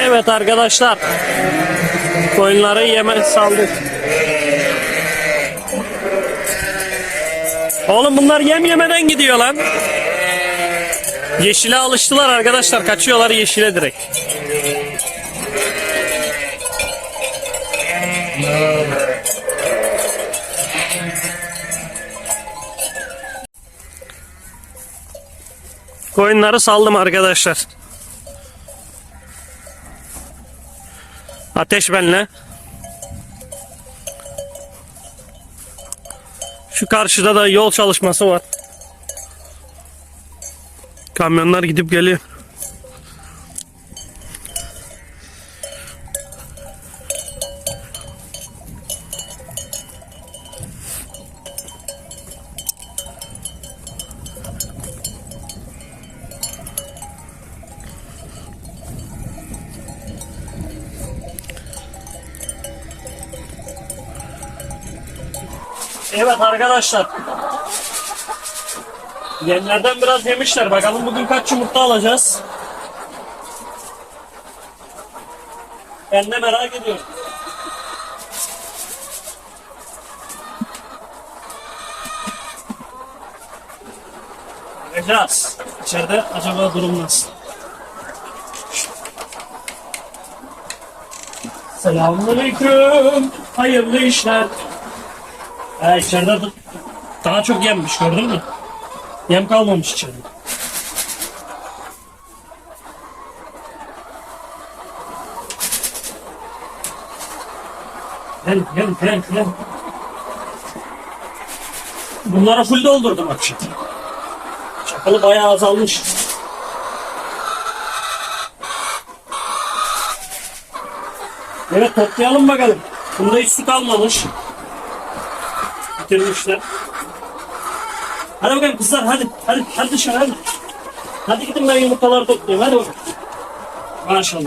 Evet arkadaşlar. Koyunları yeme saldık. Oğlum bunlar yem yemeden gidiyor lan. Yeşile alıştılar arkadaşlar. Kaçıyorlar yeşile direkt. Koyunları saldım arkadaşlar. Ateş benle. Şu karşıda da yol çalışması var. Kamyonlar gidip geliyor. Evet arkadaşlar. Yemlerden biraz yemişler. Bakalım bugün kaç yumurta alacağız. Ben de merak ediyorum. Bakacağız. İçeride acaba durum nasıl? Selamünaleyküm. Hayırlı işler. Ha içeride de daha çok yemmiş gördün mü? Yem kalmamış içeride. Gel gel gel gel. Bunlara full doldurdum akşam. Çakalı bayağı azalmış. Evet toplayalım bakalım. Bunda hiç su kalmamış. Bitirmişler. Hadi bakalım kızlar hadi. Hadi, hadi dışarı hadi. Hadi gidin ben yumurtaları toplayayım hadi bakalım. Maşallah.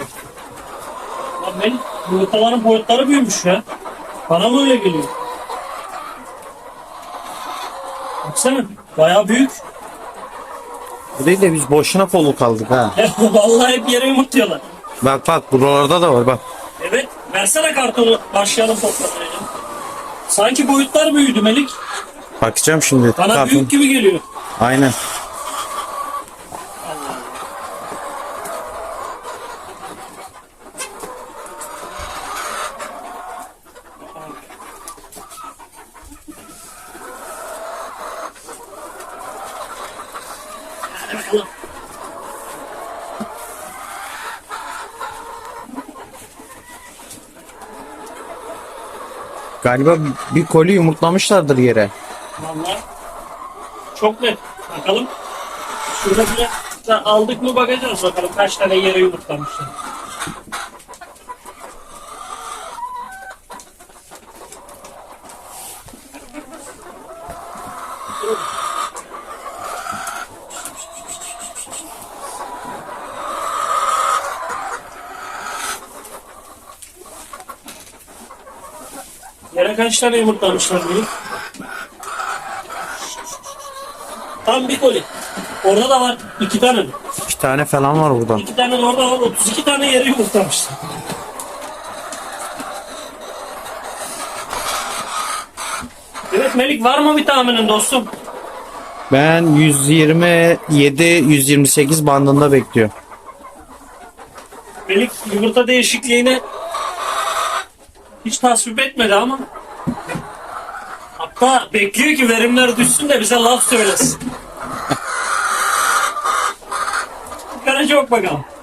Lan benim yumurtaların boyutları büyümüş ya. Bana mı öyle geliyor? Baksana bayağı büyük. Bu değil de biz boşuna kolu kaldık ha. Vallahi hep yere yumurtluyorlar. Bak bak buralarda da var bak. Evet versene kartonu başlayalım toplamaya. Sanki boyutlar büyüdü Melik. Bakacağım şimdi. Bana Kartın- büyük gibi geliyor. Aynen. Galiba bir koli yumurtlamışlardır yere. Vallahi çok net. Bakalım. Şurada bile aldık mı bakacağız bakalım kaç tane yere yumurtlamışlar. Yere kaç tane yumurtlamışlar diye. Tam bir koli. Orada da var iki tane. İki tane falan var burada. İki tane de orada var. 32 tane yere yumurtlamışlar. Evet Melik var mı bir tahminin dostum? Ben 127-128 bandında bekliyor. Melik yumurta değişikliğini hiç tasvip etmedi ama hatta bekliyor ki verimler düşsün de bize laf söylesin. Görece bak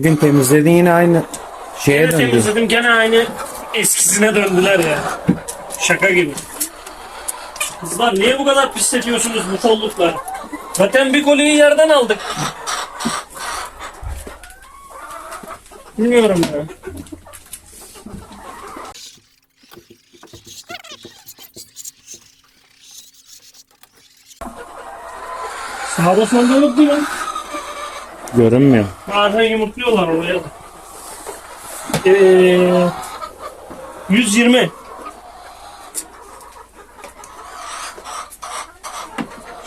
O gün temizledin yine aynı şeye Gene döndü. temizledim gene aynı eskisine döndüler ya. Şaka gibi. Kızlar niye bu kadar pisletiyorsunuz bu kollukla? Zaten bir kolyeyi yerden aldık. Bilmiyorum ya. Sağda solda yok değil mi? Görünmüyor. Bazen yumurtluyorlar oraya da. Ee, 120.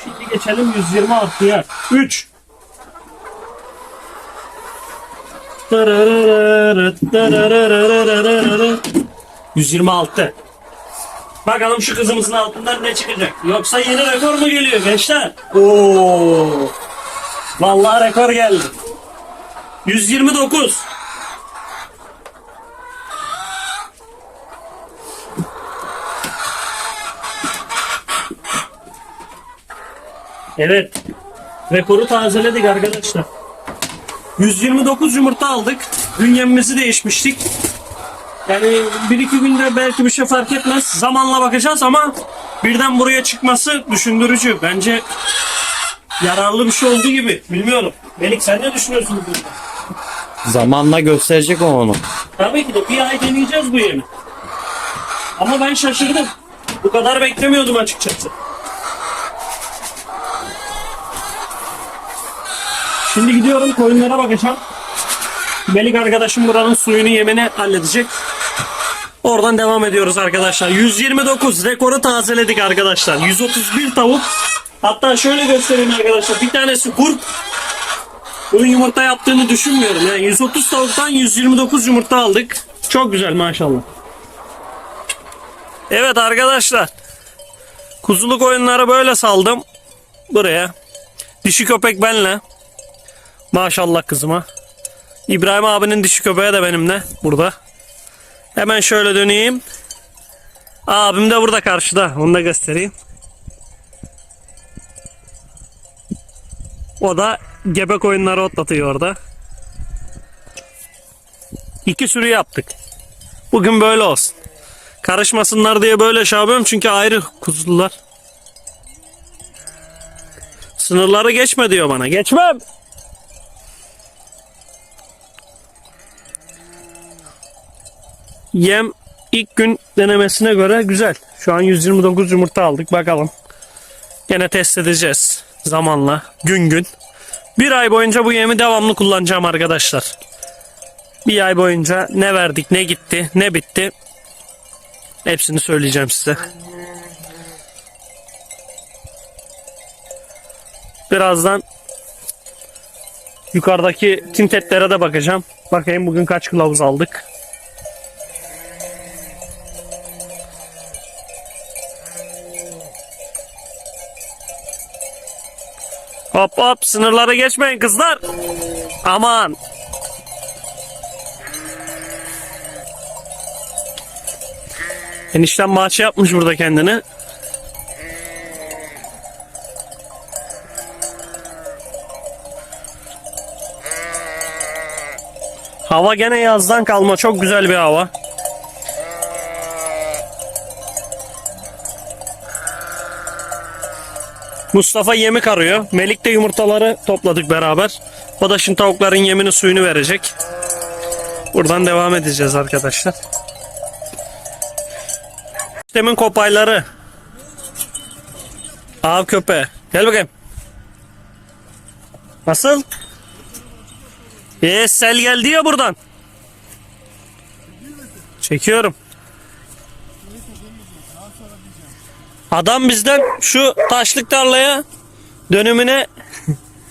Şimdi geçelim 120 artıya. 3. 126. Bakalım şu kızımızın altından ne çıkacak. Yoksa yeni rekor mu geliyor gençler? Oo. Vallahi rekor geldi. 129. Evet. Rekoru tazeledik arkadaşlar. 129 yumurta aldık. Bünyemimizi değişmiştik. Yani bir iki günde belki bir şey fark etmez. Zamanla bakacağız ama birden buraya çıkması düşündürücü. Bence yararlı bir şey oldu gibi. Bilmiyorum. Melik sen ne düşünüyorsun bu konuda? Zamanla gösterecek o onu. Tabii ki de bir ay deneyeceğiz bu yemi. Ama ben şaşırdım. Bu kadar beklemiyordum açıkçası. Şimdi gidiyorum koyunlara bakacağım. Melik arkadaşım buranın suyunu yemini halledecek. Oradan devam ediyoruz arkadaşlar. 129 rekoru tazeledik arkadaşlar. 131 tavuk. Hatta şöyle göstereyim arkadaşlar. Bir tanesi kurt. Bunun yumurta yaptığını düşünmüyorum. Yani 130 tavuktan 129 yumurta aldık. Çok güzel maşallah. Evet arkadaşlar. Kuzuluk oyunları böyle saldım. Buraya. Dişi köpek benle. Maşallah kızıma. İbrahim abinin dişi köpeği de benimle burada. Hemen şöyle döneyim. Abim de burada karşıda. Onu da göstereyim. O da gebe koyunları otlatıyor orada. İki sürü yaptık. Bugün böyle olsun. Karışmasınlar diye böyle şey yapıyorum çünkü ayrı kuzular. Sınırları geçme diyor bana. Geçmem. Yem ilk gün denemesine göre güzel. Şu an 129 yumurta aldık. Bakalım. Gene test edeceğiz zamanla. Gün gün. Bir ay boyunca bu yemi devamlı kullanacağım arkadaşlar. Bir ay boyunca ne verdik, ne gitti, ne bitti. Hepsini söyleyeceğim size. Birazdan yukarıdaki tintetlere de bakacağım. Bakayım bugün kaç kılavuz aldık. Hop hop sınırları geçmeyin kızlar. Aman. Enişten bahçe yapmış burada kendine. Hava gene yazdan kalma çok güzel bir hava. Mustafa yemi arıyor. Melik de yumurtaları topladık beraber. O da şimdi tavukların yemini suyunu verecek. Buradan devam edeceğiz arkadaşlar. Demin kopayları. Av köpeği. Gel bakayım. Nasıl? Yes, sel geldi ya buradan. Çekiyorum. Adam bizden şu taşlık tarlaya dönümüne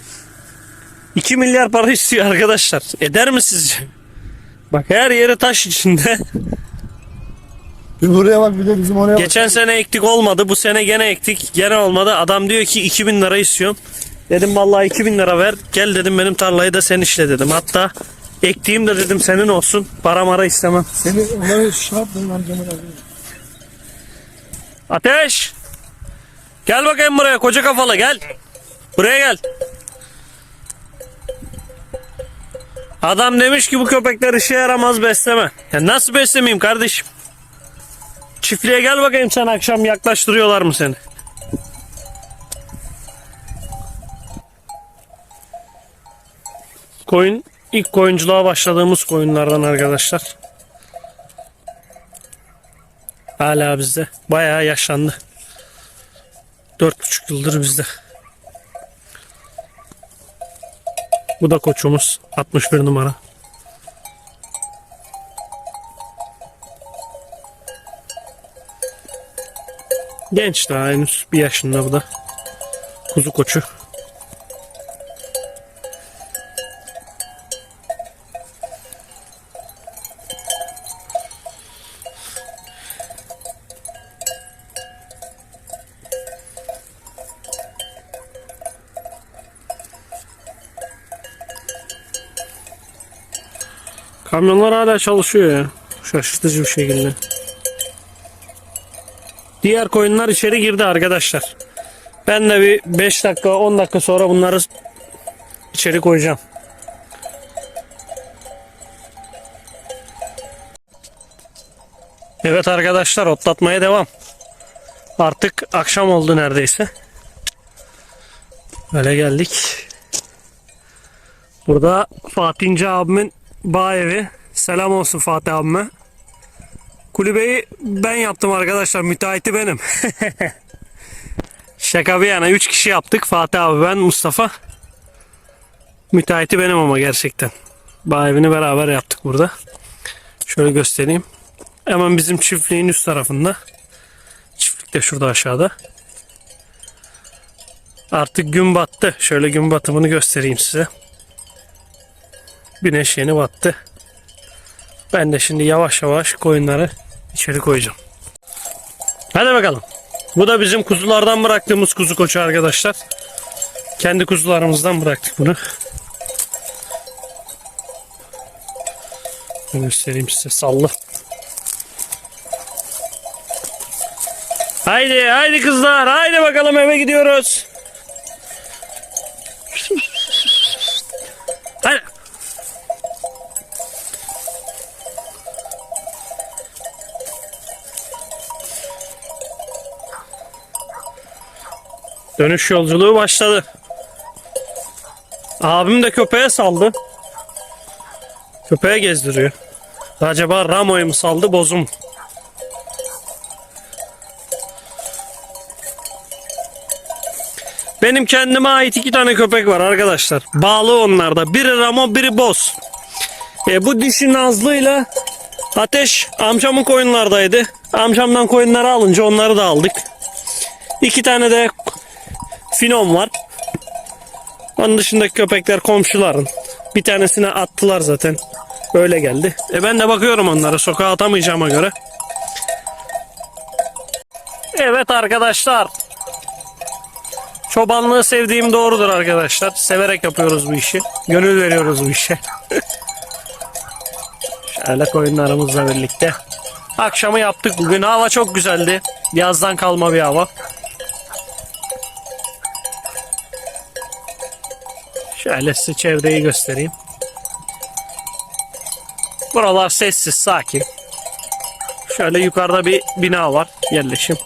2 milyar para istiyor arkadaşlar. Eder mi sizce? Bak her yeri taş içinde. Bir buraya bak bir de bizim oraya bak. Geçen sene ektik olmadı. Bu sene gene ektik. Gene olmadı. Adam diyor ki 2000 lira istiyorum. Dedim vallahi 2000 lira ver. Gel dedim benim tarlayı da sen işle dedim. Hatta ektiğim de dedim senin olsun. Para mara istemem. Seni onları şey ben Cemal abi. Ateş! Gel bakayım buraya koca kafalı gel. Buraya gel. Adam demiş ki bu köpekler işe yaramaz besleme. Ya nasıl beslemeyeyim kardeşim? Çiftliğe gel bakayım sen akşam yaklaştırıyorlar mı seni? Koyun ilk koyunculuğa başladığımız koyunlardan arkadaşlar. Hala bizde. Bayağı yaşlandı. 4,5 yıldır bizde. Bu da koçumuz 61 numara. Genç daha henüz bir yaşında bu da. Kuzu koçu. Kamyonlar hala çalışıyor ya. Şaşırtıcı bir şekilde. Diğer koyunlar içeri girdi arkadaşlar. Ben de bir 5 dakika 10 dakika sonra bunları içeri koyacağım. Evet arkadaşlar otlatmaya devam. Artık akşam oldu neredeyse. Böyle geldik. Burada Fatih İnce abimin bağ evi. Selam olsun Fatih abime. Kulübeyi ben yaptım arkadaşlar. Müteahhiti benim. Şaka bir yana 3 kişi yaptık. Fatih abi ben Mustafa. Müteahhiti benim ama gerçekten. Bağ evini beraber yaptık burada. Şöyle göstereyim. Hemen bizim çiftliğin üst tarafında. Çiftlik de şurada aşağıda. Artık gün battı. Şöyle gün batımını göstereyim size. Güneş yeni battı. Ben de şimdi yavaş yavaş koyunları içeri koyacağım. Hadi bakalım. Bu da bizim kuzulardan bıraktığımız kuzu koçu arkadaşlar. Kendi kuzularımızdan bıraktık bunu. Göstereyim size sallı. Haydi haydi kızlar haydi bakalım eve gidiyoruz. Dönüş yolculuğu başladı. Abim de köpeğe saldı. Köpeğe gezdiriyor. Acaba Ramo'yu mu saldı bozum? Benim kendime ait iki tane köpek var arkadaşlar. Bağlı onlarda. Biri Ramo biri Boz. E, bu dişi Nazlı'yla Ateş amcamın koyunlardaydı. Amcamdan koyunları alınca onları da aldık. İki tane de Finom var. Onun dışındaki köpekler komşuların. Bir tanesini attılar zaten. Öyle geldi. E ben de bakıyorum onlara sokağa atamayacağıma göre. Evet arkadaşlar. Çobanlığı sevdiğim doğrudur arkadaşlar. Severek yapıyoruz bu işi. Gönül veriyoruz bu işe. Şöyle koyunlarımızla birlikte. Akşamı yaptık bugün. Hava çok güzeldi. Yazdan kalma bir hava. Şöyle size çevreyi göstereyim. Buralar sessiz, sakin. Şöyle yukarıda bir bina var, yerleşim.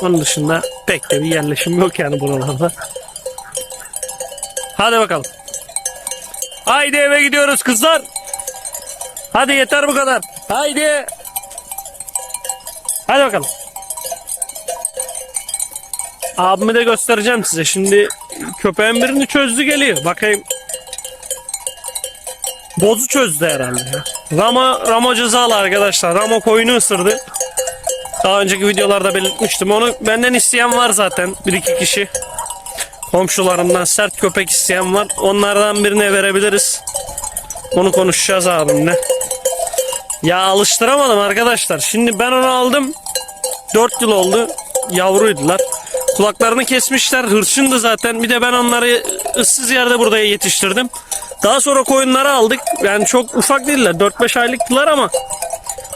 Onun dışında pek de bir yerleşim yok yani buralarda. Hadi bakalım. Haydi eve gidiyoruz kızlar. Hadi yeter bu kadar. Haydi. Hadi bakalım. Abimi de göstereceğim size. Şimdi köpeğin birini çözdü geliyor. Bakayım. Bozu çözdü herhalde. ya. Ramo, Ramo cezalı arkadaşlar. Ramo koyunu ısırdı. Daha önceki videolarda belirtmiştim. Onu benden isteyen var zaten. Bir iki kişi. Komşularımdan sert köpek isteyen var. Onlardan birine verebiliriz. Onu konuşacağız abimle. Ya alıştıramadım arkadaşlar. Şimdi ben onu aldım. 4 yıl oldu. Yavruydular. Kulaklarını kesmişler. Hırçındı zaten. Bir de ben onları ıssız yerde burada yetiştirdim. Daha sonra koyunları aldık. Yani çok ufak değiller. 4-5 aylıktılar ama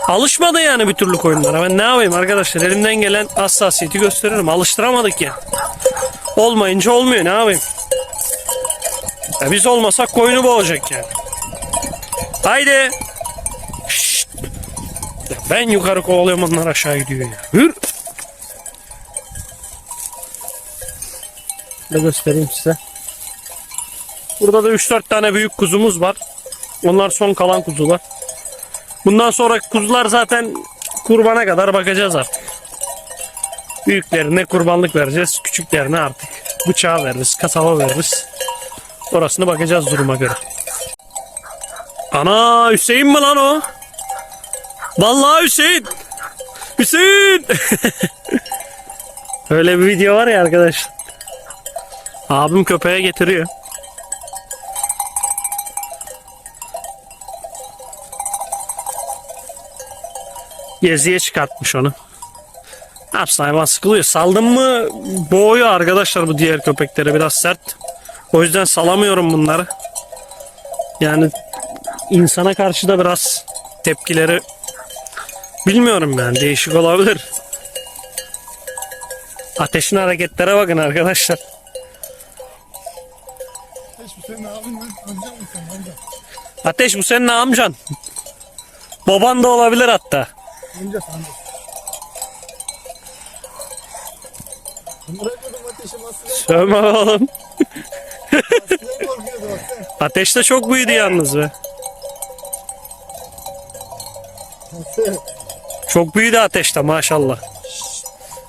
alışmadı yani bir türlü koyunlara. Ben ne yapayım arkadaşlar? Elimden gelen hassasiyeti gösteririm. Alıştıramadık ya. Olmayınca olmuyor. Ne yapayım? Ya biz olmasak koyunu boğacak yani. Haydi. Şşt. Ben yukarı kovalıyorum onlar aşağı gidiyor ya. Hür. Ne göstereyim size. Burada da 3-4 tane büyük kuzumuz var. Onlar son kalan kuzular. Bundan sonra kuzular zaten kurbana kadar bakacağız artık. Büyüklerine kurbanlık vereceğiz. Küçüklerine artık bıçağı veririz, kasaba veririz. Orasını bakacağız duruma göre. Ana Hüseyin mi lan o? Vallahi Hüseyin. Hüseyin. Öyle bir video var ya arkadaş. Abim köpeğe getiriyor. Geziye çıkartmış onu. Ne yapsın hayvan sıkılıyor. Saldım mı boğuyor arkadaşlar bu diğer köpekleri biraz sert. O yüzden salamıyorum bunları. Yani insana karşı da biraz tepkileri bilmiyorum ben değişik olabilir. Ateşin hareketlere bakın arkadaşlar. Senin abin? Amcan mı sen amca? Ateş bu senin amcan. Baban da olabilir hatta. Amca amca. Bırakmadım ateşi masaya. Sövme oğlum. Masaya korkuyordu. Ateş de çok büyüdü yalnız be. Masaya. Çok büyüdü ateşte maşallah.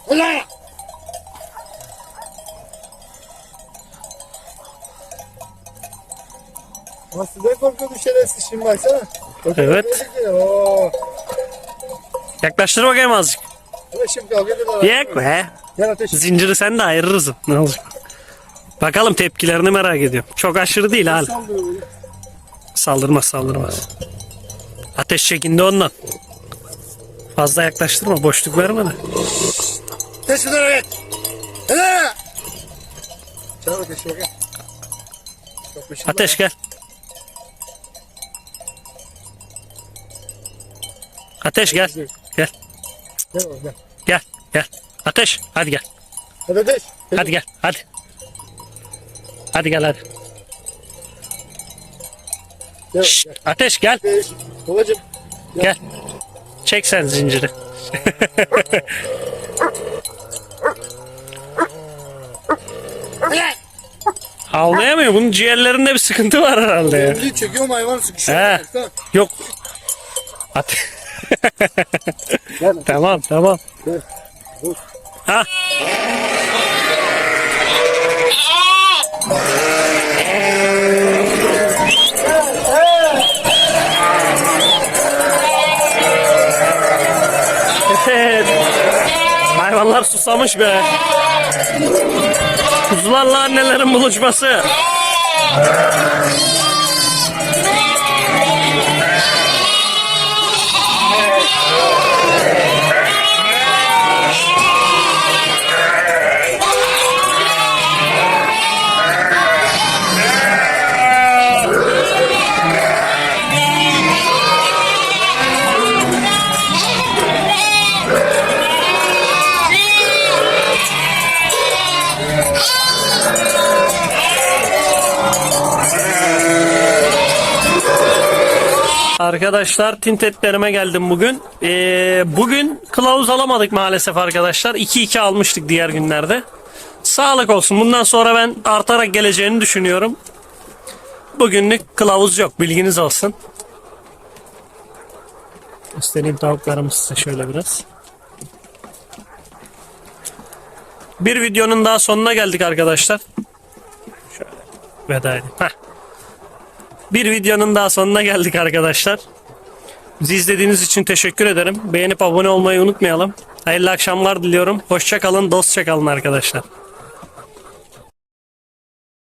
Ulan! Masaya korkuyordu şerefsiz şimdi baksana. Evet. Oo. Yaklaştır bakayım azıcık. Hadi şimdi kavga ediyorlar. Yak be. Gel ateş. Zinciri sen de ayırırsın. Ne olacak? Bakalım tepkilerini merak ediyorum. Çok aşırı değil hala. Saldırıyor böyle. Saldırmaz saldırmaz. Ateş çekindi ondan. Fazla yaklaştırma boşluk verme de. Hele! Çabuk bakayım. Çok peşinde. Ateş gel. Ateş gel. Gel. Gel oğlum gel. Gel. Gel. Ateş. Hadi gel. Hadi ateş. Hadi gel. Hadi. Hadi gel hadi. Gel. Şşt, gel. ateş gel. Ateş. Babacım. Gel. Çek sen zinciri. Avlayamıyor. Bunun ciğerlerinde bir sıkıntı var herhalde ya. Emri çekiyorum hayvan sıkışıyor. He. Yok. At. Gel. tamam tamam. Gel. Ha. Evet. Hayvanlar susamış be. Kuzularla annelerin buluşması. Arkadaşlar tintetlerime geldim bugün. Ee, bugün kılavuz alamadık maalesef arkadaşlar. 2-2 almıştık diğer günlerde. Sağlık olsun. Bundan sonra ben artarak geleceğini düşünüyorum. Bugünlük kılavuz yok. Bilginiz olsun. Göstereyim tavuklarımı size şöyle biraz. Bir videonun daha sonuna geldik arkadaşlar. Şöyle veda edeyim. Heh. Bir videonun daha sonuna geldik arkadaşlar. Bizi izlediğiniz için teşekkür ederim. Beğenip abone olmayı unutmayalım. Hayırlı akşamlar diliyorum. Hoşça kalın, dostça kalın arkadaşlar.